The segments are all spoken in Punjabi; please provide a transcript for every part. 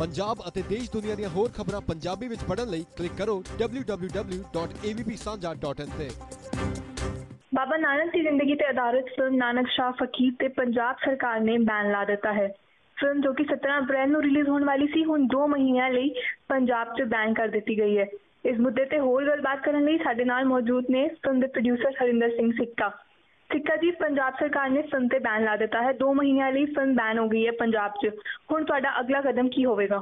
ਪੰਜਾਬ ਅਤੇ ਦੇਸ਼ ਦੁਨੀਆ ਦੀਆਂ ਹੋਰ ਖਬਰਾਂ ਪੰਜਾਬੀ ਵਿੱਚ ਪੜ੍ਹਨ ਲਈ ਕਲਿੱਕ ਕਰੋ www.avpsanja.in ਤੇ। ਬਾਬਾ ਨਾਨਕ ਦੀ ਜ਼ਿੰਦਗੀ ਤੇ ਆਧਾਰਿਤ ਫਿਲਮ ਨਾਨਕ ਸ਼ਾਹ ਫਕੀਰ ਤੇ ਪੰਜਾਬ ਸਰਕਾਰ ਨੇ ਬੈਨ ਲਾ ਦਿੱਤਾ ਹੈ। ਫਿਲਮ ਜੋ ਕਿ 17 ਅਪ੍ਰੈਲ ਨੂੰ ਰਿਲੀਜ਼ ਹੋਣ ਵਾਲੀ ਸੀ, ਹੁਣ 2 ਮਹੀਨਿਆਂ ਲਈ ਪੰਜਾਬ 'ਚ ਬੈਨ ਕਰ ਦਿੱਤੀ ਗਈ ਹੈ। ਇਸ ਮੁੱਦੇ ਤੇ ਹੋਰ ਗੱਲਬਾਤ ਕਰਨ ਲਈ ਸਾਡੇ ਨਾਲ ਮੌਜੂਦ ਨੇ ਫਿਲਮ ਦੇ ਪ੍ਰੋਡਿਊਸਰ ਹਰਿੰਦਰ ਸਿੰਘ ਸਿੱਕਾ। ਸਿੱਕਾ ਜੀ, ਪੰਜਾਬ ਸਰਕਾਰ ਨੇ ਫਿਲਮ ਤੇ ਬੈਨ ਲਾ ਦਿੱਤਾ ਹੈ। 2 ਮਹੀਨਿਆਂ ਲਈ ਫਿਲਮ ਬੈਨ ਹੋ ਗਈ ਹੈ ਪੰਜਾਬ 'ਚ। ਹੁਣ ਤੁਹਾਡਾ ਅਗਲਾ ਕਦਮ ਕੀ ਹੋਵੇਗਾ?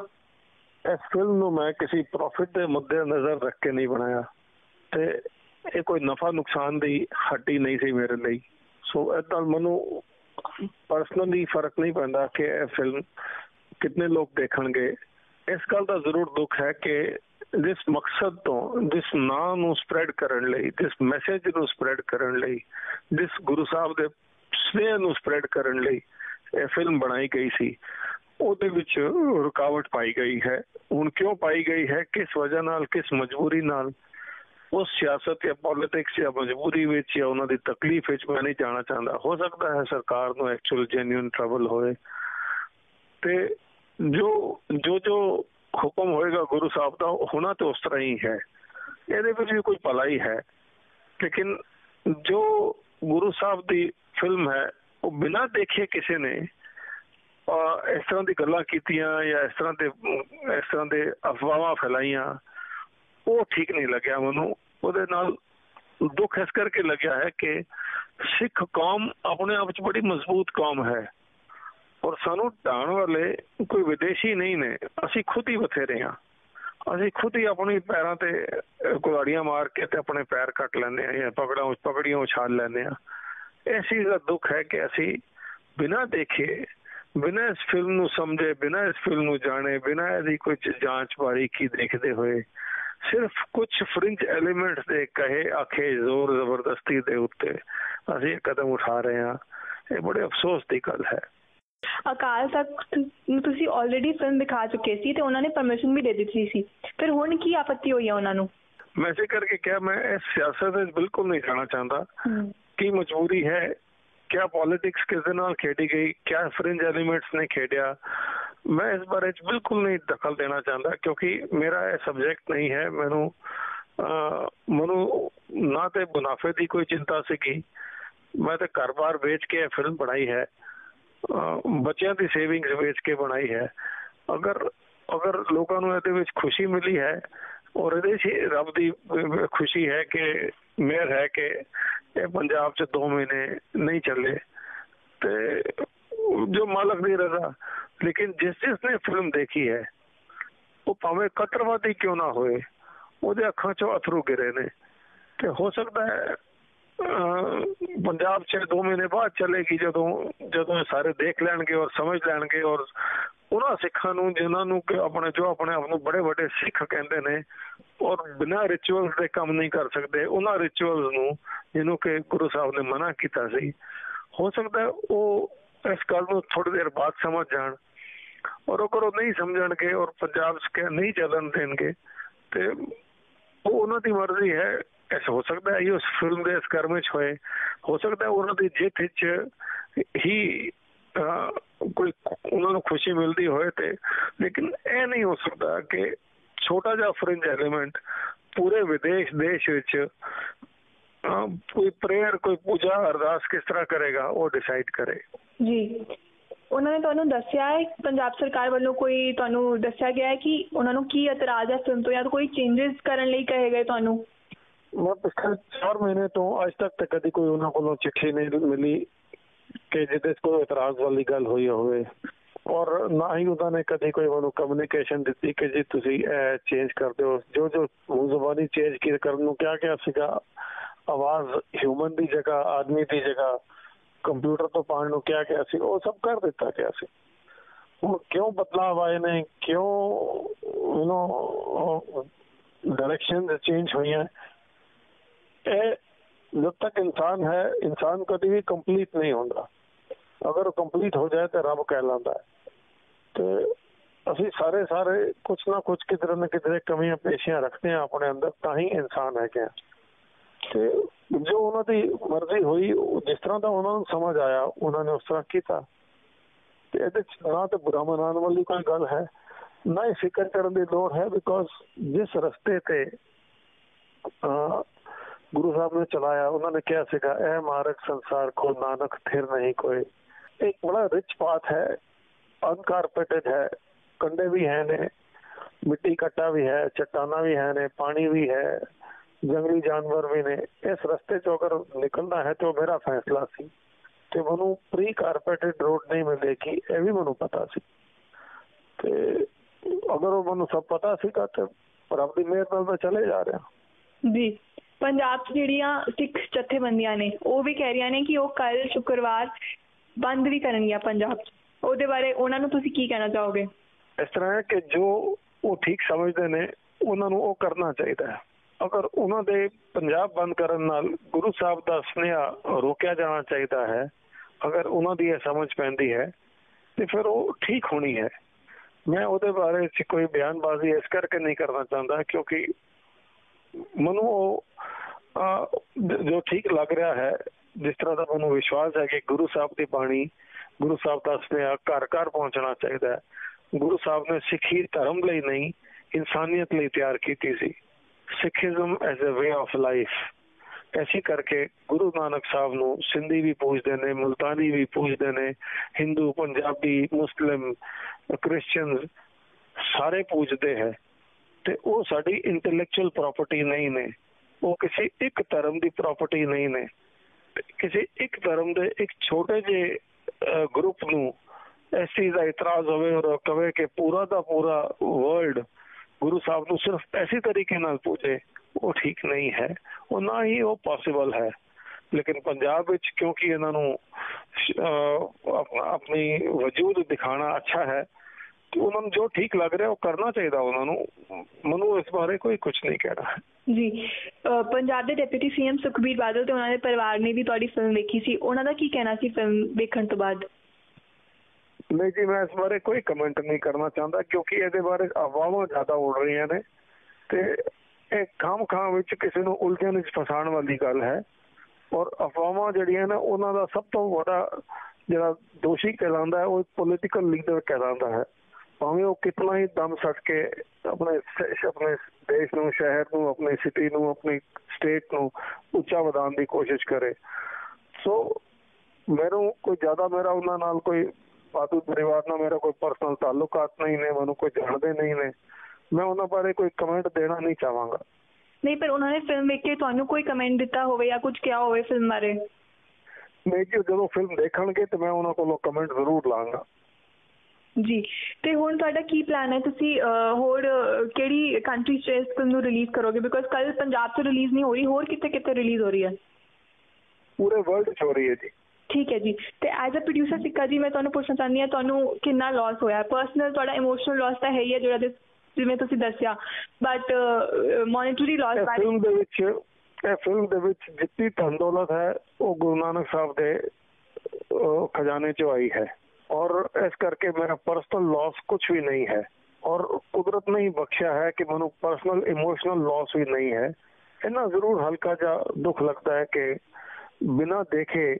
ਇਸ ਫਿਲਮ ਨੂੰ ਮੈਂ ਕਿਸੇ ਪ੍ਰੋਫਿਟ ਦੇ ਮੁੱਦੇ ਨਜ਼ਰ ਰੱਖ ਕੇ ਨਹੀਂ ਬਣਾਇਆ। ਤੇ ਇਹ ਕੋਈ ਨਫਾ ਨੁਕਸਾਨ ਦੀ ਹੱਡੀ ਨਹੀਂ ਸੀ ਮੇਰੇ ਲਈ। ਸੋ ਇਦਾਂ ਮੈਨੂੰ ਪਰਸਨਲੀ ਫ਼ਰਕ ਨਹੀਂ ਪੈਂਦਾ ਕਿ ਇਹ ਫਿਲਮ ਕਿੰਨੇ ਲੋਕ ਦੇਖਣਗੇ। ਇਸ ਗੱਲ ਦਾ ਜ਼ਰੂਰ ਦੁੱਖ ਹੈ ਕਿ ਜਿਸ ਮਕਸਦ ਤੋਂ ਜਿਸ ਨਾਂ ਨੂੰ ਸਪਰੈਡ ਕਰਨ ਲਈ ਜਿਸ ਮੈਸੇਜ ਨੂੰ ਸਪਰੈਡ ਕਰਨ ਲਈ ਜਿਸ ਗੁਰੂ ਸਾਹਿਬ ਦੇ ਸਨੇਹ ਨੂੰ ਸਪਰੈਡ ਕਰਨ ਲਈ ਇਹ ਫਿਲਮ ਬਣਾਈ ਗਈ ਸੀ ਉਹਦੇ ਵਿੱਚ ਰੁਕਾਵਟ ਪਾਈ ਗਈ ਹੈ ਹੁਣ ਕਿਉਂ ਪਾਈ ਗਈ ਹੈ ਕਿਸ ਵਜ੍ਹਾ ਨਾਲ ਕਿਸ ਮਜਬੂਰੀ ਨਾਲ ਉਸ ਸਿਆਸਤ ਜਾਂ ਪੋਲਿਟਿਕਸ ਜਾਂ ਮਜਬੂਰੀ ਵਿੱਚ ਜਾਂ ਉਹਨਾਂ ਦੀ ਤਕਲੀਫ ਵਿੱਚ ਮੈਂ ਨਹੀਂ ਜਾਣਾ ਚਾਹੁੰਦਾ ਹੋ ਸਕਦਾ ਹੈ ਸਰਕਾਰ ਨੂੰ ਐਕਚੁਅਲ ਜੈਨੂਇਨ ਟਰਬਲ ਹੋਵੇ ਤੇ ਜੋ ਜੋ ਜੋ ਹੁਕਮ ਹੋਏਗਾ ਗੁਰੂ ਸਾਹਿਬ ਦਾ ਹੋਣਾ ਤੇ ਉਸ ਤਰ੍ਹਾਂ ਹੀ ਹੈ। ਇਹਦੇ ਵਿੱਚ ਵੀ ਕੋਈ ਭਲਾਈ ਹੈ ਲੇਕਿਨ ਜੋ ਗੁਰੂ ਸਾਹਿਬ ਦੀ ਫਿਲਮ ਹੈ, ਉਹ ਬਿਨਾਂ ਦੇਖੇ ਕਿਸੇ ਨੇ ਇਸ ਤਰ੍ਹਾਂ ਦੀ ਗੱਲਾਂ ਕੀਤੀਆਂ ਜਾਂ ਇਸ ਤਰ੍ਹਾਂ ਦੇ, ਇਸ ਤਰ੍ਹਾਂ ਦੇ ਅਫਵਾਹਾਂ ਫੈਲਾਈਆਂ, ਉਹ ਠੀਕ ਨਹੀਂ ਲੱਗਿਆ ਮੈਨੂੰ। ਉਹਦੇ ਨਾਲ ਦੁੱਖ ਇਸ ਕਰਕੇ ਲੱਗਿਆ ਹੈ ਕਿ ਸਿੱਖ ਕੌਮ ਆਪਣੇ ਆਪ ਵਿੱਚ ਬੜੀ ਮਜ਼ਬੂਤ ਕੌਮ ਹੈ। ਔਰ ਸਾਨੂੰ ਢਾਣ ਵਾਲੇ ਕੋਈ ਵਿਦੇਸ਼ੀ ਨਹੀਂ ਨੇ। ਅਸੀਂ ਖੁਦ ਹੀ ਬਥੇਰੇ ਹਾਂ। ਅਸੀਂ ਖੁਦ ਹੀ ਆਪਣੀ ਪੈਰਾਂ ਤੇ ਕੁਲਾੜੀਆਂ ਮਾਰ ਕੇ ਤੇ ਆਪਣੇ ਪੈਰ ਕੱਟ ਲੈਂਦੇ ਆ ਜਾਂ ਪਕੜਾਂ ਪਕੜੀਆਂ ਉਛਾਲ ਲੈਂਦੇ ਆ ਇਸ ਚੀਜ਼ ਦਾ ਦੁੱਖ ਹੈ ਕਿ ਅਸੀਂ ਬਿਨਾਂ ਦੇਖੇ, ਬਿਨਾਂ ਇਸ ਫਿਲਮ ਨੂੰ ਸਮਝੇ, ਬਿਨਾਂ ਇਸ ਫਿਲਮ ਨੂੰ ਜਾਣੇ, ਬਿਨਾਂ ਇਹਦੀ ਕੋਈ ਜਾਂਚ ਬਾਰੀਕੀ ਦੇਖਦੇ ਹੋਏ, ਸਿਰਫ ਕੁਝ ਫ੍ਰਿੰਜ ਐਲੀਮੈਂਟਸ ਦੇ ਕਹੇ, ਆਖੇ ਜ਼ੋਰ ਜ਼ਬਰਦਸਤੀ ਦੇ ਉੱਤੇ ਅਸੀਂ ਇਹ ਕਦਮ ਉਠਾ ਰਹੇ ਹਾਂ। ਇਹ ਬੜੇ ਅਫਸੋਸ ਦੀ ਗੱਲ ਹੈ। ਅਕਾਲ ਤਖਤ ਨੂੰ ਤੁਸੀਂ ਆਲਰੇਡੀ ਫਿਲਮ ਦਿਖਾ ਚੁੱਕੇ ਸੀ ਤੇ ਉਹਨਾਂ ਨੇ ਪਰਮਿਸ਼ਨ ਵੀ ਦੇ ਦਿੱਤੀ ਸੀ। ਫਿਰ ਹੁਣ ਕੀ ਆਪੱਤੀ ਹੋਈ ਹੈ ਉਹਨਾਂ ਨੂੰ? ਇਸੇ ਕਰਕੇ ਕਿਹਾ ਮੈਂ ਇਸ ਸਿਆਸਤ ਵਿੱਚ ਬਿਲਕੁਲ ਨਹੀਂ ਜਾਣਾ ਚਾਹੁੰਦਾ। ਕੀ ਮਜਬੂਰੀ ਹੈ? ਕਿਆ ਪੋਲਿਟਿਕਸ ਕਿਸ ਦੇ ਨਾਲ ਖੇਡੀ ਗਈ? ਕਿਆ ਫ੍ਰਿੰਜ ਐਲੀਮੈਂਟਸ ਨੇ ਖੇਡਿਆ? ਮੈਂ ਇਸ ਬਾਰੇ ਚ ਬਿਲਕੁਲ ਨਹੀਂ ਦਖਲ ਦੇਣਾ ਚਾਹੁੰਦਾ ਕਿਉਂਕਿ ਮੇਰਾ ਇਹ ਸਬਜੈਕਟ ਨਹੀਂ ਹੈ। ਮੈਨੂੰ ਮਨੂੰ ਨਾ ਤੇ ਮੁਨਾਫੇ ਦੀ ਕੋਈ ਚਿੰਤਾ ਸੀਗੀ। ਮੈਂ ਤਾਂ ਘਰ-ਬਾਰ ਵੇਚ ਕੇ ਇਹ ਫਿਲਮ ਬਣਾਈ ਹੈ। ਬੱਚਿਆਂ ਦੀ ਸੇਵਿੰਗਸ ਵੇਚ ਕੇ ਬਣਾਈ ਹੈ। ਅਗਰ ਅਗਰ ਲੋਕਾਂ ਨੂੰ ਇਹਦੇ ਵਿੱਚ ਖੁਸ਼ੀ ਮਿਲੀ ਹੈ ਔਰ ਇਹਦੇ ਵਿੱਚ ਰੱਬ ਦੀ ਖੁਸ਼ੀ ਹੈ ਕਿ ਮਿਹਰ ਹੈ ਕਿ ਇਹ ਪੰਜਾਬ 'ਚ 2 ਮਹੀਨੇ ਨਹੀਂ ਚੱਲੇ, ਤੇ ਜੋ ਮਾਲਕ ਦੀ ਰਜ਼ਾ, ਲੇਕਿਨ ਜਿਸ ਜਿਸ ਨੇ ਫਿਲਮ ਦੇਖੀ ਹੈ, ਉਹ ਭਾਵੇਂ ਕਤਰਵਾਦੀ ਕਿਉਂ ਨਾ ਹੋਏ, ਉਹਦੇ ਅੱਖਾਂ 'ਚੋਂ ਅਥਰੂ ਗਿਰੇ ਨੇ। ਤੇ ਹੋ ਸਕਦਾ ਹੈ ਪੰਜਾਬ 'ਚ 2 ਮਹੀਨੇ ਬਾਅਦ ਚੱਲੇਗੀ ਜਦੋਂ ਜਦੋਂ ਸਾਰੇ ਦੇਖ ਲੈਣਗੇ ਔਰ ਸਮਝ ਲੈਣਗੇ ਔਰ ਉਹਨਾਂ ਸਿੱਖਾਂ ਨੂੰ, ਜਿਨ੍ਹਾਂ ਨੂੰ ਆਪਣੇ, ਜੋ ਆਪਣੇ ਆਪ ਨੂੰ ਬੜੇ ਵੱਡੇ ਸਿੱਖ ਕਹਿੰਦੇ ਨੇ, ਔਰ ਬਿਨਾਂ ਰਿਚੁਅਲਸ ਦੇ ਕੰਮ ਨਹੀਂ ਕਰ ਸਕਦੇ, ਉਹਨਾਂ ਰਿਚੁਅਲਸ ਨੂੰ, ਜਿਹਨੂੰ ਕਿ ਗੁਰੂ ਸਾਹਿਬ ਨੇ ਮਨਾ ਕੀਤਾ ਸੀ। ਹੋ ਸਕਦਾ ਉਹ ਇਸ ਗੱਲ ਨੂੰ ਥੋੜੀ ਦੇਰ ਬਾਅਦ ਸਮਝ ਜਾਣ ਔਰ ਉਹ ਕਰੋ ਨਹੀਂ ਸਮਝਣਗੇ ਔਰ ਪੰਜਾਬ 'ਚ ਨਹੀਂ ਚੱਲਣ ਦੇਣਗੇ। ਤੇ ਉਹ ਉਹਨਾਂ ਦੀ ਮਰਜ਼ੀ ਹੈ। ਐਸਾ ਹੋ ਸਕਦਾ ਹੈ ਉਸ ਫਿਲਮ ਦੇ ਇਸ ਕਰਮ ਵਿੱਚ ਹੋਏ। ਹੋ ਸਕਦਾ ਉਹਨਾਂ ਦੀ ਜਿੱਤ ਵਿੱਚ ਹੀ ਕੋਈ ਉਹਨਾਂ ਨੂੰ ਖੁਸ਼ੀ ਮਿਲਦੀ ਹੋਏ ਤੇ, ਲੇਕਿਨ ਇਹ ਨਹੀਂ ਹੋ ਸਕਦਾ ਕਿ ਛੋਟਾ ਜਿਹਾ ਫ੍ਰਿੰਜ ਐਲੀਮੈਂਟ ਪੂਰੇ ਵਿਦੇਸ਼, ਦੇਸ਼ ਵਿੱਚ ਕੋਈ ਪ੍ਰੇਅਰ ਕੋਈ ਪੂਜਾ, ਅਰਦਾਸ ਕਿਸ ਤਰ੍ਹਾਂ ਕਰੇਗਾ, ਉਹ ਡਿਸਾਈਡ ਕਰੇ। ਜੀ। ਉਹਨਾਂ ਨੇ ਤੁਹਾਨੂੰ ਦੱਸਿਆ ਹੈ, ਪੰਜਾਬ ਸਰਕਾਰ ਵੱਲੋਂ ਕੋਈ ਤੁਹਾਨੂੰ ਦੱਸਿਆ ਗਿਆ ਹੈ ਕਿ ਉਹਨਾਂ ਨੂੰ ਕੀ ਇਤਰਾਜ਼ ਹੈ ਫਿਲਮ ਤੋਂ ਜਾਂ ਕੋਈ ਚੇਂजेस ਕਰਨ ਲਈ ਕਹੇ ਗਏ ਤੁਹਾਨੂੰ? ਮੈਂ ਪਿਛਲੇ 4 ਮਹੀਨੇ ਤੋਂ ਅੱਜ ਤੱਕ ਤੇ ਕਦੀ ਕੋਈ ਉਹਨਾਂ ਕੋਲੋਂ ਚਿੱਠੀ ਨਹੀਂ ਮਿਲੀ ਕਿ ਜਿਹਦੇ ਕੋਈ ਇਤਰਾਜ਼ ਵਾਲੀ ਗੱਲ ਹੋਈ ਹੋਵੇ ਔਰ ਨਾ ਹੀ ਉਹਨਾਂ ਨੇ ਕਦੀ ਕੋਈ ਮੈਨੂੰ ਕਮਿਊਨੀਕੇਸ਼ਨ ਦਿੱਤੀ ਕਿ ਜੀ ਤੁਸੀਂ ਇਹ ਚੇਂਜ ਕਰ ਦਿਓ ਜੋ ਜੋ ਜ਼ੁਬਾਨੀ ਚੇਂਜ ਕਰਨ ਨੂੰ ਕਿਹਾ ਗਿਆ ਸੀਗਾ ਆਵਾਜ਼ ਹਿਊਮਨ ਦੀ ਜਗ੍ਹਾ ਆਦਮੀ ਦੀ ਜਗ੍ਹਾ ਕੰਪਿਊਟਰ ਤੋਂ ਪਾਣ ਨੂੰ ਕਿਹਾ ਗਿਆ ਸੀ ਉਹ ਸਭ ਕਰ ਦਿੱਤਾ ਗਿਆ ਸੀ ਹੁਣ ਕਿਉਂ ਬਦਲਾਅ ਆਏ ਨੇ ਕਿਉਂ ਯੂ نو ਡਾਇਰੈਕਸ਼ਨ ਚੇਂਜ ਹੋਈਆਂ ਇਹ ਜਦ ਤੱਕ ਇਨਸਾਨ ਹੈ, ਇਨਸਾਨ ਕਦੀ ਵੀ ਕੰਪਲੀਟ ਨਹੀਂ ਹੁੰਦਾ। ਅਗਰ ਉਹ ਕੰਪਲੀਟ ਹੋ ਜਾਏ ਤਾਂ ਰੱਬ ਕਹਿਲਾਂਦਾ ਹੈ। ਤੇ ਅਸੀਂ ਸਾਰੇ ਸਾਰੇ ਕੁਝ ਨਾ ਕੁਝ ਕਿਧਰ ਨਾ ਕਿਧਰੇ ਕਮੀਆਂ ਪੇਸ਼ੀਆਂ ਰੱਖਦੇ ਆ ਆਪਣੇ ਅੰਦਰ, ਤਾਂ ਹੀ ਇਨਸਾਨ ਹੈਗੇ ਆ। ਤੇ ਜੋ ਉਹਨਾਂ ਦੀ ਮਰਜ਼ੀ ਹੋਈ, ਜਿਸ ਤਰ੍ਹਾਂ ਦਾ ਉਹਨਾਂ ਨੂੰ ਸਮਝ ਆਇਆ, ਉਹਨਾਂ ਨੇ ਉਸ ਤਰ੍ਹਾਂ ਕੀਤਾ। ਤੇ ਇਹਦੇ ਚ ਨਾ ਤੇ ਬੁਰਾ ਮਨਾਉਣ ਵਾਲੀ ਕੋਈ ਗੱਲ ਹੈ, ਨਾ ਹੀ ਫਿਕਰ ਕਰਨ ਦੀ ਲੋੜ ਹੈ ਬਿਕੋਜ਼ ਜਿਸ ਰਸਤੇ ਤੇ ਗੁਰੂ ਸਾਹਿਬ ਨੇ ਚਲਾਇਆ, ਉਹਨਾਂ ਨੇ ਕਿਹਾ ਸੀਗਾ, ਇਹ ਮਾਰਗ ਸੰਸਾਰ ਕੋ ਨਾਨਕ ਥਿਰ ਨਹੀਂ ਕੋਈ। ਇੱਕ ਬੜਾ ਰਿਚ ਪਾਥ ਹੈ ਅਨਕਾਰਪੇਟਡ ਹੈ ਕੰਡੇ ਵੀ ਹੈ ਨੇ, ਮਿੱਟੀ ਕੱਟਾ ਵੀ ਹੈ, ਚਟਾਨਾ ਵੀ ਹੈ ਨੇ, ਪਾਣੀ ਵੀ ਹੈ, ਜੰਗਲੀ ਜਾਨਵਰ ਵੀ ਨੇ। ਇਸ ਰਸਤੇ ਚੋਂ ਅਗਰ ਨਿਕਲਣਾ ਹੈ ਤੇ ਉਹ ਮੇਰਾ ਫੈਸਲਾ ਸੀ। ਤੇ ਮੈਨੂੰ ਪ੍ਰੀ ਕਾਰਪੇਟਡ ਰੋਡ ਨਹੀਂ ਮਿਲੇਗੀ ਇਹ ਵੀ ਮੈਨੂੰ ਪਤਾ ਸੀ। ਤੇ ਅਗਰ ਉਹ ਮੈਨੂੰ ਸਭ ਪਤਾ ਸੀਗਾ ਤੇ ਰੱਬ ਦੀ ਮਿਹਰ ਨਾਲ ਮੈਂ ਚਲੇ ਜਾ ਰਿਹਾ। ਜੀ। ਪੰਜਾਬ 'ਚ ਜਿਹੜੀਆਂ ਸਿੱਖ ਜਥੇਬੰਦੀਆਂ ਨੇ, ਉਹ ਵੀ ਕਹਿ ਰਹੀਆਂ ਨੇ ਕਿ ਉਹ ਕੱਲ ਸ਼ੁੱਕਰਵਾਰ ਬੰਦ ਵੀ ਕਰਨਗੀਆਂ ਪੰਜਾਬ 'ਚ। ਉਹਦੇ ਬਾਰੇ ਉਹਨਾਂ ਨੂੰ ਤੁਸੀਂ ਕੀ ਕਹਿਣਾ ਚਾਹੋਗੇ? ਇਸ ਤਰ੍ਹਾਂ ਹੈ ਕਿ ਜੋ ਉਹ ਠੀਕ ਸਮਝਦੇ ਨੇ, ਉਹਨਾਂ ਨੂੰ ਉਹ ਕਰਨਾ ਚਾਹੀਦਾ ਹੈ। ਅਗਰ ਉਹਨਾਂ ਦੇ ਪੰਜਾਬ ਬੰਦ ਕਰਨ ਨਾਲ ਗੁਰੂ ਸਾਹਿਬ ਦਾ ਸੁਨੇਹਾ ਰੋਕਿਆ ਜਾਣਾ ਚਾਹੀਦਾ ਹੈ, ਅਗਰ ਉਹਨਾਂ ਦੀ ਇਹ ਸਮਝ ਪੈਂਦੀ ਹੈ, ਤੇ ਫਿਰ ਉਹ ਠੀਕ ਹੋਣੀ ਹੈ। ਮੈਂ ਉਹਦੇ ਬਾਰੇ ਕੋਈ ਬਿਆਨਬਾਜ਼ੀ ਇਸ ਕਰਕੇ ਨਹੀਂ ਕਰਨਾ ਚਾਹੁੰਦਾ, ਕਿਉਂਕਿ ਮੈਨੂੰ ਉਹ ਜੋ ਠੀਕ ਲੱਗ ਰਿਹਾ ਹੈ, ਜਿਸ ਤਰ੍ਹਾਂ ਦਾ ਮੈਨੂੰ ਵਿਸ਼ਵਾਸ ਹੈ ਕਿ ਗੁਰੂ ਸਾਹਿਬ ਦੀ ਬਾਣੀ, ਗੁਰੂ ਸਾਹਿਬ ਦਾ ਸੁਨੇਹਾ ਘਰ ਘਰ ਪਹੁੰਚਣਾ ਚਾਹੀਦਾ ਹੈ। ਗੁਰੂ ਸਾਹਿਬ ਨੇ ਸਿੱਖੀ ਧਰਮ ਲਈ ਨਹੀਂ, ਇਨਸਾਨੀਅਤ ਲਈ ਤਿਆਰ ਕੀਤੀ ਸੀ। Sikhism as a way of life ਐਸੀ ਕਰਕੇ ਗੁਰੂ ਨਾਨਕ ਸਾਹਿਬ ਨੂੰ ਸਿੰਧੀ ਵੀ ਪੂਜਦੇ ਨੇ, ਮੁਲਤਾਨੀ ਵੀ ਪੂਜਦੇ ਨੇ, ਹਿੰਦੂ, ਪੰਜਾਬੀ, ਮੁਸਲਿਮ, ਕ੍ਰਿਸਚੀਅਨ ਸਾਰੇ ਪੂਜਦੇ ਹੈ। ਤੇ ਉਹ ਸਾਡੀ ਇੰਟੈਲੈਕਚੁਅਲ ਪ੍ਰਾਪਰਟੀ ਨਹੀਂ ਨੇ। ਉਹ ਕਿਸੇ ਇੱਕ ਧਰਮ ਦੀ ਪ੍ਰਾਪਰਟੀ ਨਹੀਂ ਨੇ। ਕਿਸੇ ਇੱਕ ਧਰਮ ਦੇ ਇੱਕ ਛੋਟੇ ਜਿਹੇ ਗਰੁੱਪ ਨੂੰ ਇਸ ਚੀਜ਼ ਦਾ ਇਤਰਾਜ਼ ਹੋਵੇ ਔਰ ਕਵੇ ਕਿ ਪੂਰਾ ਦਾ ਪੂਰਾ ਵਰਲਡ ਗੁਰੂ ਸਾਹਿਬ ਨੂੰ ਸਿਰਫ ਐਸੀ ਤਰੀਕੇ ਨਾਲ ਪੂਜੇ, ਉਹ ਠੀਕ ਨਹੀਂ ਹੈ। ਉਹ ਨਾ ਹੀ ਉਹ ਪੋਸੀਬਲ ਹੈ। ਲੇਕਿਨ ਪੰਜਾਬ ਵਿੱਚ ਕਿਉਂਕਿ ਇਹਨਾਂ ਨੂੰ ਆਪਣੀ ਵਜੂਦ ਦਿਖਾਣਾ ਅੱਛਾ ਹੈ ਤੇ ਉਹਨਾਂ ਨੂੰ ਜੋ ਠੀਕ ਲੱਗ ਰਿਹਾ ਉਹ ਕਰਨਾ ਚਾਹੀਦਾ ਉਹਨਾਂ ਨੂੰ। ਮੈਨੂੰ ਇਸ ਬਾਰੇ ਕੋਈ ਕੁਝ ਨਹੀਂ ਕਹਿਣਾ। ਜੀ। ਪੰਜਾਬ ਦੇ ਡਿਪਟੀ ਸੀਐਮ ਸੁਖਬੀਰ ਬਾਦਲ ਤੇ ਉਹਨਾਂ ਦੇ ਪਰਿਵਾਰ ਨੇ ਵੀ ਤੁਹਾਡੀ ਫਿਲਮ ਵੇਖੀ ਸੀ। ਉਹਨਾਂ ਦਾ ਕੀ ਕਹਿਣਾ ਸੀ ਫਿਲਮ ਵੇਖਣ ਤੋਂ ਬਾਅਦ? ਨਹੀਂ ਜੀ ਮੈਂ ਇਸ ਬਾਰੇ ਕੋਈ ਕਮੈਂਟ ਨਹੀਂ ਕਰਨਾ ਚਾਹੁੰਦਾ ਕਿਉਂਕਿ ਇਹਦੇ ਬਾਰੇ ਅਫਵਾਹਾਂ ਜ਼ਿਆਦਾ ਉੱਡ ਰਹੀਆਂ ਨੇ ਤੇ ਇਹ ਖਾਮ ਖਾਮ ਵਿੱਚ ਕਿਸੇ ਨੂੰ ਉਲਝਣ ਵਿੱਚ ਫਸਾਉਣ ਵਾਲੀ ਗੱਲ ਹੈ। ਔਰ ਅਫਵਾਹਾਂ ਜਿਹੜੀਆਂ ਨੇ ਉਹਨਾਂ ਦਾ ਸਭ ਤੋਂ ਵੱਡਾ ਜਿਹੜਾ ਦੋਸ਼ੀ ਕਹਿਲਾਉਂਦਾ ਹੈ ਉਹ ਪੋਲੀਟੀਕਲ ਲੀਡਰ ਕਹਿਲਾਉਂਦਾ ਹੈ। ਭਾਵੇਂ ਉਹ ਕਿਤਨਾ ਹੀ ਦਮ ਸੱਟ ਕੇ ਆਪਣੇ ਆਪਣੇ ਦੇਸ਼ ਨੂੰ ਸ਼ਹਿਰ ਨੂੰ ਆਪਣੀ ਸਿਟੀ ਨੂੰ ਆਪਣੀ ਸਟੇਟ ਨੂੰ ਉੱਚਾ ਵਧਾਉਣ ਦੀ ਕੋਸ਼ਿਸ਼ ਕਰੇ। ਸੋ ਮੈਨੂੰ ਕੋਈ ਜ਼ਿਆਦਾ ਮੇਰਾ ਉਹਨਾਂ ਨਾਲ ਕੋਈ ਬਾਦੂ ਪਰਿਵਾਰ ਨਾਲ ਮੇਰਾ ਕੋਈ ਪਰਸਨਲ ਤਾਲੁਕਾਤ ਨਹੀਂ ਨੇ ਮੈਨੂੰ ਕੋਈ ਜਾਣਦੇ ਨਹੀਂ ਨੇ। ਮੈਂ ਉਹਨਾਂ ਬਾਰੇ ਕੋਈ ਕਮੈਂਟ ਦੇਣਾ ਨਹੀਂ ਚਾਹਾਂਗਾ। ਨਹੀਂ ਪਰ ਉਹਨਾਂ ਨੇ ਫਿਲਮ ਵੇਖ ਕੇ ਤੁਹਾਨੂੰ ਕੋਈ ਕਮੈਂਟ ਦਿੱਤਾ ਹੋਵੇ ਜਾਂ ਕੁਝ ਕਿਹਾ ਹੋਵੇ ਫਿਲਮ ਬਾਰੇ? ਮੈਂ ਜਦੋਂ ਫਿਲਮ ਦੇਖਣਗੇ ਤੇ ਮੈਂ ਉਹਨਾਂ ਕੋਲੋਂ ਕਮੈਂਟ ਜ਼ਰੂਰ ਲਾਂਗਾ। ਜੀ। ਤੇ ਹੁਣ ਤੁਹਾਡਾ ਕੀ ਪਲਾਨ ਹੈ? ਤੁਸੀਂ ਹੋਰ ਕਿਹੜੀ ਕੰਟਰੀ 'ਚ ਇਸ ਫਿਲਮ ਨੂੰ ਰਿਲੀਜ਼ ਕਰੋਗੇ? ਬਿਕੋਜ਼ ਕੱਲ ਪੰਜਾਬ 'ਚ ਰਿਲੀਜ਼ ਨਹੀਂ ਹੋ ਰਹੀ ਹੋਰ ਕਿੱਥੇ ਕਿੱਥੇ ਰਿਲੀਜ਼ ਹੋ ਰਹੀ ਹੈ? ਪੂਰੇ ਵਰਲਡ 'ਚ ਹੋ ਰਹੀ ਹੈ ਜੀ। ਠੀਕ ਹੈ ਜੀ। ਤੇ ਐਜ਼ ਅ ਪ੍ਰੋਡਿਊਸਰ ਸਿੱਕਾ ਜੀ ਮੈਂ ਤੁਹਾਨੂੰ ਪੁੱਛਣਾ ਚਾਹੁੰਦੀ ਹਾਂ ਤੁਹਾਨੂੰ ਕਿੰਨਾ ਲਾਸ ਹੋਇਆ? ਪਰਸਨਲ ਤੁਹਾਡਾ ਇਮੋਸ਼ਨਲ ਲਾਸ ਤਾਂ ਹੈ ਹੀ ਹੈ ਜਿਹੜਾ ਜਿਵੇਂ ਤੁਸੀਂ ਦੱਸਿਆ। ਬਟ ਮੋਨਿਟਰੀ ਲਾਸ ਬਾਰੇ ਫਿਲਮ ਦੇ ਵਿੱਚ ਇਹ ਫਿਲਮ ਦੇ ਵਿੱਚ ਜਿੱਤੀ ਧਨ ਦੌਲਤ ਹੈ ਉਹ ਗੁਰੂ ਨਾਨਕ ਸਾਹਿਬ ਦੇ ਖਜ਼ਾਨੇ 'ਚੋਂ ਆਈ ਹੈ। ਔਰ ਇਸ ਕਰਕੇ ਮੇਰਾ ਪਰਸਨਲ ਲਾਸ ਕੁਝ ਵੀ ਨਹੀਂ ਹੈ। ਔਰ ਕੁਦਰਤ ਨੇ ਹੀ ਬਖਸ਼ਿਆ ਹੈ ਕਿ ਮੈਨੂੰ ਪਰਸਨਲ ਇਮੋਸ਼ਨਲ ਲਾਸ ਵੀ ਨਹੀਂ ਹੈ। ਇਹਨਾਂ ਜ਼ਰੂਰ ਹਲਕਾ ਜਿਹਾ ਦੁੱਖ ਲੱਗਦਾ ਹੈ ਕਿ ਬਿਨਾਂ ਦੇਖੇ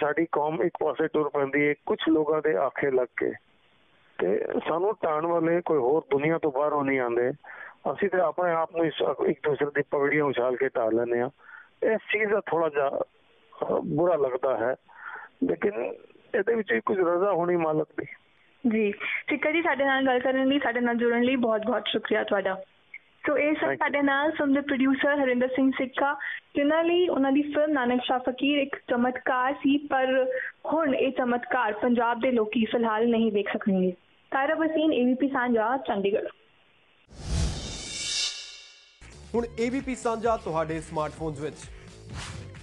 ਸਾਡੀ ਕੌਮ ਇੱਕ ਪਾਸੇ ਟੁਰ ਪੈਂਦੀ ਹੈ ਕੁਝ ਲੋਕਾਂ ਦੇ ਆਖੇ ਲੱਗ ਕੇ। ਤੇ ਸਾਨੂੰ ਟਾਣ ਵਾਲੇ ਕੋਈ ਹੋਰ ਦੁਨੀਆ ਤੋਂ ਬਾਹਰੋਂ ਨਹੀਂ ਆਉਂਦੇ। ਅਸੀਂ ਤੇ ਆਪਣੇ ਆਪ ਨੂੰ ਇੱਕ ਦੂਸਰੇ ਦੀ ਪਗੜੀਆਂ ਉਛਾਲ ਕੇ ਢਾਲ ਲੈਂਦੇ ਆ ਇਸ ਚੀਜ਼ ਦਾ ਥੋੜਾ ਜਿਹਾ ਬੁਰਾ ਲੱਗਦਾ ਹੈ। ਲੇਕਿਨ ਇਹਦੇ ਵਿੱਚ ਵੀ ਕੁਝ ਰਜ਼ਾ ਹੋਣੀ ਮਾਲਕ ਦੀ। ਜੀ। ਸਿੱਕਾ ਜੀ ਸਾਡੇ ਨਾਲ ਗੱਲ ਕਰਨ ਲਈ ਸਾਡੇ ਨਾਲ ਜੁੜਨ ਲਈ ਬਹੁਤ ਬਹੁਤ ਸ਼ੁਕਰੀਆ ਤੁਹਾਡਾ। ਸੋ ਇਹ ਸਭ. ਸਾਡੇ ਨਾਲ ਫਿਲਮ ਦੇ ਪ੍ਰੋਡਿਊਸਰ ਹਰਿੰਦਰ ਸਿੰਘ ਸਿੱਕਾ ਜਿਨ੍ਹਾਂ ਲਈ ਉਹਨਾਂ ਦੀ ਫਿਲਮ ਨਾਨਕ ਸ਼ਾਹ ਫਕੀਰ ਇੱਕ ਚਮਤਕਾਰ ਸੀ ਪਰ ਹੁਣ ਇਹ ਚਮਤਕਾਰ ਪੰਜਾਬ ਦੇ ਲੋਕੀ ਫਿਲਹਾਲ ਨਹੀਂ ਦੇਖ ਸਕਣਗੇ। ਤਾਰਾ ਬਸੀਨ ਏਬੀਪੀ ਸਾਂਝਾ ਚੰਡੀਗੜ੍ਹ। ਹੁਣ ABP ਸਾਂਝਾ ਤੁਹਾਡੇ ਸਮਾਰਟਫੋਨਸ ਵਿੱਚ।